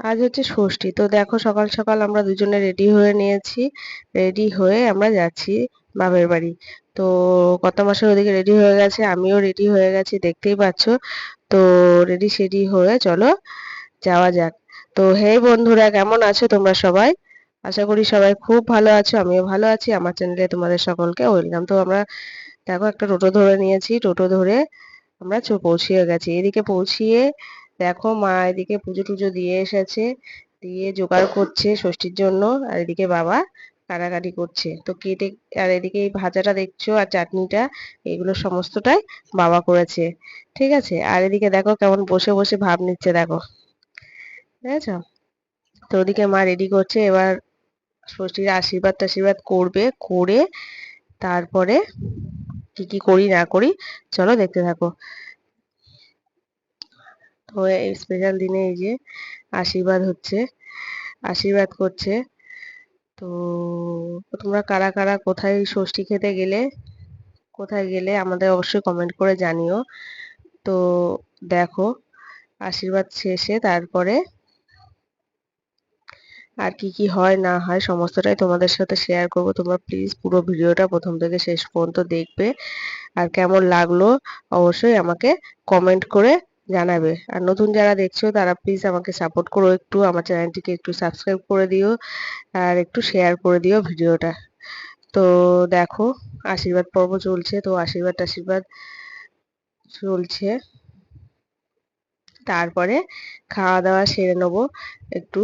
আজ হচ্ছে ষষ্ঠী। তো দেখো সকাল সকাল আমরা দুজনে রেডি হয়ে নিয়েছি। রেডি হয়ে আমরা যাচ্ছি বাপের বাড়ি। তো কত মাসের ওদিকে রেডি হয়ে গেছে? আমিও রেডি হয়ে গেছি, দেখতেই পাচ্ছ। তো রেডি সেডি হয়ে চলো যাওয়া যাক। তো হে বন্ধুরা, কেমন আছো তোমরা সবাই? আশা করি সবাই খুব ভালো আছো, আমিও ভালো আছি। আমার চ্যানেলে তোমাদের সকলকে ওয়েলকাম তো আমরা দেখো একটা টোটো ধরে নিয়েছি। টোটো ধরে আমরা পৌঁছিয়ে গেছি। এদিকে পৌঁছিয়ে দেখো মা এদিকে পুজো টুজো দিয়ে এসেছে, দিয়ে জোগাড় করছে ষষ্ঠীর জন্য, আর এদিকে বাবা কাটাকাটি করছে। তো কেটে, আর এদিকে এই ভাজাটা দেখছ আর চাটনিটা, এগুলো সমস্তটাই বাবা করেছে। ঠিক আছে? আর এদিকে দেখো কেমন বসে বসে ভাব নিচ্ছে, দেখো। বুঝেছ তো ওদিকে মা রেডি করছে, এবার ষষ্ঠীর আশীর্বাদ টাশীর্বাদ করবে, করে তারপরে কি কি করি না করি, চলো দেখতে থাকো। তো এই স্পেশাল দিনে এই যে আশীর্বাদ হচ্ছে, আশীর্বাদ করছে। তো তোমরা কারা কারা কোথায় ষষ্ঠী খেতে গেলে, কোথায় গেলে আমাদের অবশ্যই কমেন্ট করে জানিও। তো দেখো, আশীর্বাদ শেষে তারপরে আর কি কি হয় না হয় সমস্তটাই তোমাদের সাথে শেয়ার করব। তোমরা প্লিজ পুরো ভিডিওটা প্রথম থেকে শেষ পর্যন্ত দেখবে। আর কেমন লাগল অবশ্যই আমাকে কমেন্ট করে জানাবে। আর নতুন যারা দেখছ, তারা প্লিজ আমাকে সাপোর্ট করো একটু, আমার চ্যানেলটিকে একটু সাবস্ক্রাইব করে দিও, আর একটু শেয়ার করে দিও ভিডিওটা। তো দেখো, আশীর্বাদ পর্ব চলছে, তো আশীর্বাদ আশীর্বাদ চলছে। তারপরে খাওয়া দাওয়া সেরে নেব একটু।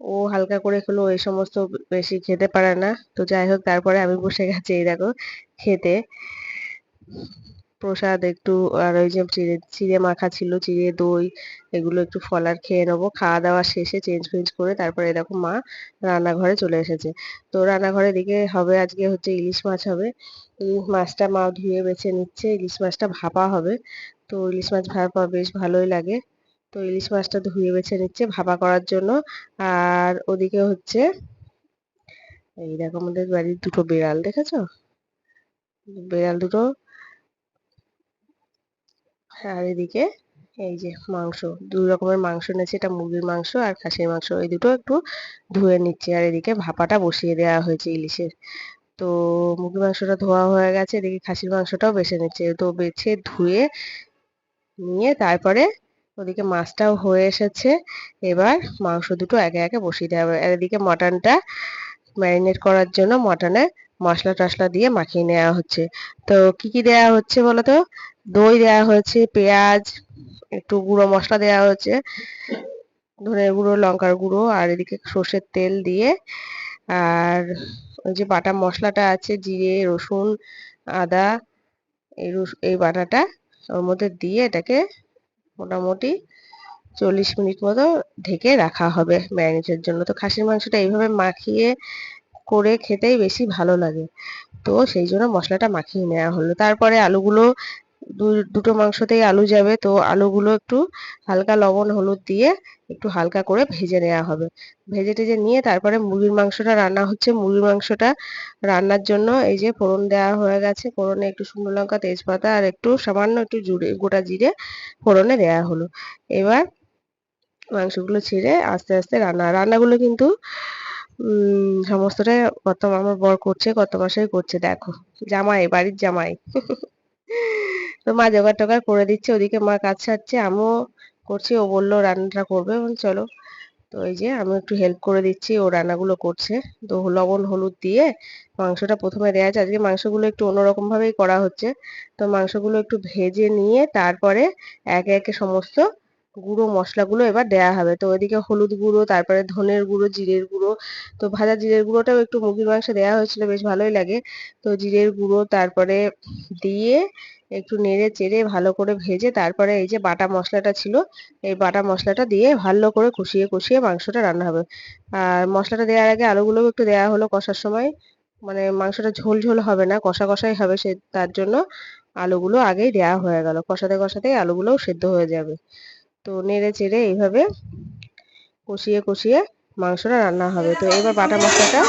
ও হালকা করে খেলো এই সমস্ত বেশি খেতে পারে না। তো যাই হোক, তারপরে আমি বসে গেছি, এই দেখো, খেতে। প্রসাদ, একটু, আর ওই যে চিড়ে চিড়ে মাখা ছিল, চিড়ে দই, এগুলো একটু ফলার খেয়ে নেব। খাওয়া দাওয়া শেষে চেঞ্জ ফেঞ্জ করে তারপরে দেখো মা রান্নাঘরে চলে এসেছে। তো রান্নাঘরে দিকে হবে আজকে হচ্ছে ইলিশ মাছ হবে। ইলিশ মাছটা মা ধুয়ে বেছে নিচ্ছে, ইলিশ মাছটা ভাপা হবে। তো ইলিশ মাছ ভাপা বেশ ভালোই লাগে। তো ইলিশ মাছটা ধুয়ে বেছে নিচ্ছে ভাপা করার জন্য। আর ওদিকে হচ্ছে, এই দেখো আমাদের বাড়ির দুটো বেড়াল, দেখেছ? বেড়াল দুটো আর এদিকে এই যে মাংস দুই রকমের মাংস নিয়েছি এটা মুরগির মাংস আর খাসির মাংস। এই দুটো একটু ধুয়ে নিচ্ছি আর এদিকে ভাপাটা বসিয়ে দেওয়া হয়েছে ইলিশের। তো মুরগির মাংসটা ধোয়া হয়ে গেছে, এদিকে খাসির মাংসটাও বেছে নিচ্ছে। তো বেছে ধুয়ে নিয়ে তারপরে ওদিকে মাছটাও হয়ে এসেছে, এবার মাংস দুটো একে একে বসিয়ে দেওয়া হবে। আর এদিকে মটনটা ম্যারিনেট করার জন্য মটনে মশলা টশলা দিয়ে মাখিয়ে নেওয়া হচ্ছে। তো কি কি দেওয়া হচ্ছে বলতো? দই দেওয়া হয়েছে, পেঁয়াজ, একটু গুঁড়ো মশলা দেওয়া হয়েছে ধনের গুঁড়ো, লঙ্কার গুঁড়ো, আর এদিকে সর্ষের তেল দিয়ে, আর ওই যে বাটা মশলাটা আছে, জিরে, রসুন, আদা, এই এই বাটাটা ওর মধ্যে দিয়ে এটাকে মোটামুটি চল্লিশ মিনিট মতো ঢেকে রাখা হবে ম্যারিনেটের জন্য। তো খাসির মাংসটা এইভাবে মাখিয়ে করে খেতেই বেশি ভালো লাগে। তো সেই জন্য মশলাটা মাখিয়ে নেওয়া হলো। তারপরে আলুগুলো দুটো মাংসতেই আলু যাবে। তো আলুগুলো একটু হালকা লবণ, হলুদ দিয়ে একটু হালকা করে ভেজে নেওয়া হবে। ভেজে টেজে নিয়ে তারপরে মুরগির মাংসটা রান্না হচ্ছে। মুরগির মাংসটা রান্নার জন্য এই যে ফোড়ন দেওয়া হয়ে গেছে। ফোড়নে একটু শুকনো লঙ্কা, তেজপাতা আর একটু সামান্য একটু জুড়ে, গোটা জিরে ফোড়নে দেওয়া হলো। এবার মাংসগুলো ছিঁড়ে আস্তে আস্তে রান্না, রান্নাগুলো কিন্তু সমস্তটাই কত আমার বর করছে, কত মাসেই করছে, দেখো। জামাই, বাড়ির জামাই। তো মা জোগাড় টোগাড় করে দিচ্ছে, ওদিকে মা কাজ সারছে, আমিও করছি, ও বলল রান্নাটা করবে চলো। তো এই যে আমি একটু হেল্প করে দিচ্ছি, ও রান্নাগুলো করছে। তো লবণ, হলুদ দিয়ে মাংসটা প্রথমে দেওয়া আছে, আজকে মাংসগুলো একটু অন্যরকম ভাবেই করা হচ্ছে। তো মাংসগুলো একটু ভেজে নিয়ে তারপরে একে একে সমস্ত গুঁড়ো মশলাগুলো এবার দেয়া হবে। তো ওইদিকে হলুদ গুঁড়ো, তারপরে ধনের গুঁড়ো, জিরের গুঁড়ো। তো ভাজা জিরের গুঁড়োটাও একটু মুরগির মাংসে দেওয়া হয়েছিল, বেশ ভালোই লাগে। তো জিরের গুঁড়ো, তারপরে দিয়ে একটু নেড়ে চেড়ে ভালো করে ভেজে তারপরে এই যে বাটা মশলাটা ছিল, এই বাটা মশলাটা দিয়ে ভালো করে কষিয়ে কষিয়ে মাংসটা রান্না হবে। আর মশলাটা দেওয়ার আগে আলুগুলো একটু দেওয়া হলো কষার সময়। মানে মাংসটা ঝোল ঝোল হবে না, কষা কষাই হবে সে, তার জন্য আলুগুলো আগেই দেওয়া হয়ে গেল। কষাতে কষাতেই আলুগুলোও সেদ্ধ হয়ে যাবে। তো নেড়ে চেড়ে এইভাবে কষিয়ে কষিয়ে মাংসটা রান্না হবে। তো এবার বাটা মশলাটা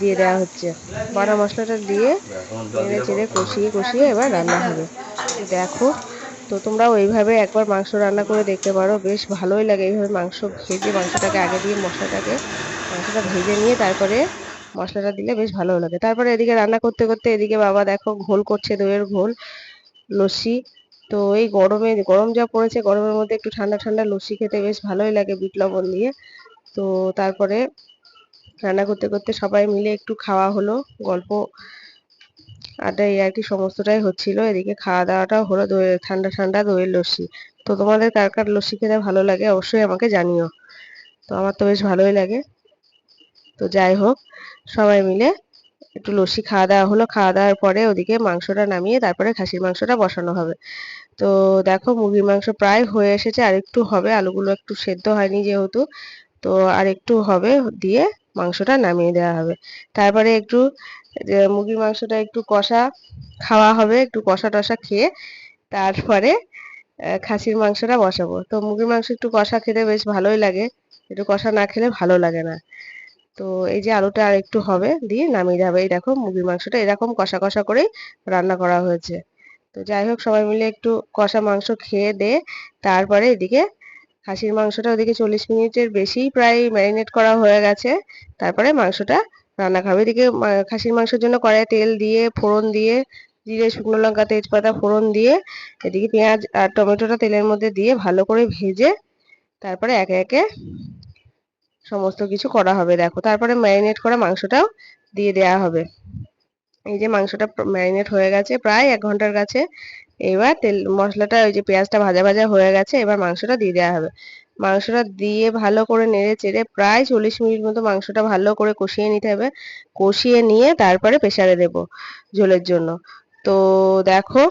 দিয়ে দেওয়া হচ্ছে। বাটা মশলাটা দিয়ে নেড়ে চেড়ে কষিয়ে কষিয়ে এবার রান্না হবে। দেখো, তো তোমরাও এইভাবে একবার মাংস রান্না করে দেখতে পারো। বেশ ভালোই লাগে এইভাবে মাংস ভেজে, মাংসটাকে আগে দিয়ে মশলাটাকে, মাংসটা ভেজে নিয়ে তারপরে মশলাটা দিলে বেশ ভালো লাগে। তারপরে এদিকে রান্না করতে করতে এদিকে বাবা দেখো ঘোল করছে দইয়ের ঘোল। লস্যি তো এই গরমে, গরম যা পড়েছে, গরমের মধ্যে একটু ঠান্ডা ঠান্ডা লস্যি খেতে বেশ ভালোই লাগে বিট লবণ দিয়ে। তো তারপরে রান্না করতে করতে সবাই মিলে একটু খাওয়া হলো, গল্প আড্ডা এই আর কি সমস্তটাই হচ্ছিল। এদিকে খাওয়া দাওয়াটাও হলো দই, ঠান্ডা ঠান্ডা দইয়ের লস্যি। তো তোমাদের কার কার লস্যি খেতে ভালো লাগে অবশ্যই আমাকে জানিও। তো আমার তো বেশ ভালোই লাগে। তো যাই হোক, সবাই মিলে একটু লস্যি খাওয়া দাওয়া হলো। খাওয়া দাওয়ার পরে ওদিকে মাংসটা নামিয়ে তারপরে খাসির মাংসটা বসানো হবে। তো দেখো মুরগির মাংস প্রায় হয়ে এসেছে, আর একটু হবে, আলুগুলো একটু সেদ্ধ হয়নি যেহেতু, তো আর একটু হবে দিয়ে মাংসটা নামিয়ে দেওয়া হবে। তারপরে একটু মুরগির মাংসটা একটু কষা খাওয়া হবে, একটু কষা টষা খেয়ে তারপরে খাসির মাংসটা বসাবো। তো মুরগির মাংস একটু কষা খেতে বেশ ভালোই লাগে, একটু কষা না খেলে ভালো লাগে না। তো এই যে আলুটা আর একটু হবে, দিয়ে নামিয়ে যাবে এই দেখো মুরগির মাংসটা এরকম কষা কষা করেই রান্না করা হয়েছে। তো যাই হোক, সবাই মিলে একটু কষা মাংস খেয়ে দে। তারপরে এদিকে খাসির মাংসটা ওদিকে চল্লিশ মিনিটের বেশি প্রায় ম্যারিনেট করা হয়ে গেছে। তারপরে মাংসটা রান্না খাবে। এদিকে খাসির মাংসের জন্য কড়াই তেল দিয়ে, ফোড়ন দিয়ে, জিরে, শুকনো লঙ্কা, তেজপাতা, ফোড়ন দিয়ে, এদিকে পেঁয়াজ আর টমেটোটা তেলের মধ্যে দিয়ে ভালো করে ভেজে তারপরে একে একে সমস্ত কিছু করা হবে। দেখো, তারপরে ম্যারিনেট করা মাংসটাও দিয়ে দেওয়া হবে। এই যে মাংসটা ম্যারিনেট হয়ে গেছে প্রায় এক ঘণ্টার কাছে। এবার তেল, মশলাটা, ওই যে পেঁয়াজটা ভাজা ভাজা হয়ে গেছে, এবার মাংসটা দিয়ে দেওয়া হবে। মাংসটা দিয়ে ভালো করে নেড়ে চেড়ে প্রায় চল্লিশ মিনিট মতো মাংসটা ভালো করে কষিয়ে নিতে হবে। কষিয়ে নিয়ে তারপরে প্রেসারে দেব ঝোলের জন্য। তো দেখো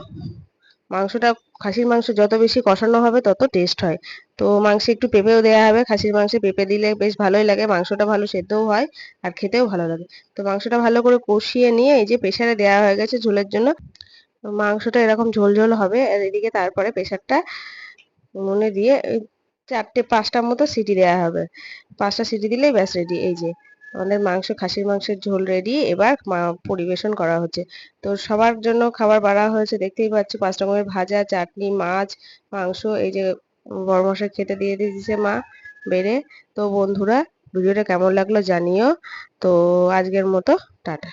মাংসটা, খাসির মাংস যত বেশি কষানো হবে তত টেস্ট হয়। তো মাংসে একটু পেঁপেও দেওয়া হবে, খাসির মাংসে পেঁপে দিলে বেশ ভালোই লাগে, মাংসটা ভালো সেদ্ধও হয় আর খেতেও ভালো লাগে। তো মাংসটা ভালো করে কষিয়ে নিয়ে এই যে প্রেসারে দেওয়া হয়ে গেছে ঝোলের জন্য মাংসটা এরকম ঝোল ঝোল হবে আর এদিকে তারপরে প্রেসারটা উনুনে দিয়ে চারটে, পাঁচটার মতো সিটি দেওয়া হবে। পাঁচটা সিটি দিলেই ব্যাস রেডি এই যে। আমাদের মাংস, খাসির মাংসের ঝোল রেডি এবার পরিবেশন করা হচ্ছে। তো সবার জন্য খাবার বাড়া হয়েছে, দেখতেই পাচ্ছি পাঁচ রকমের ভাজা, চাটনি, মাছ, মাংস, এই যে বড় মশাই খেতে দিয়ে দিয়েছে মা, বেড়ে। তো বন্ধুরা, ভিডিওটা কেমন লাগল জানিও। তো আজকের মতো, টাটা।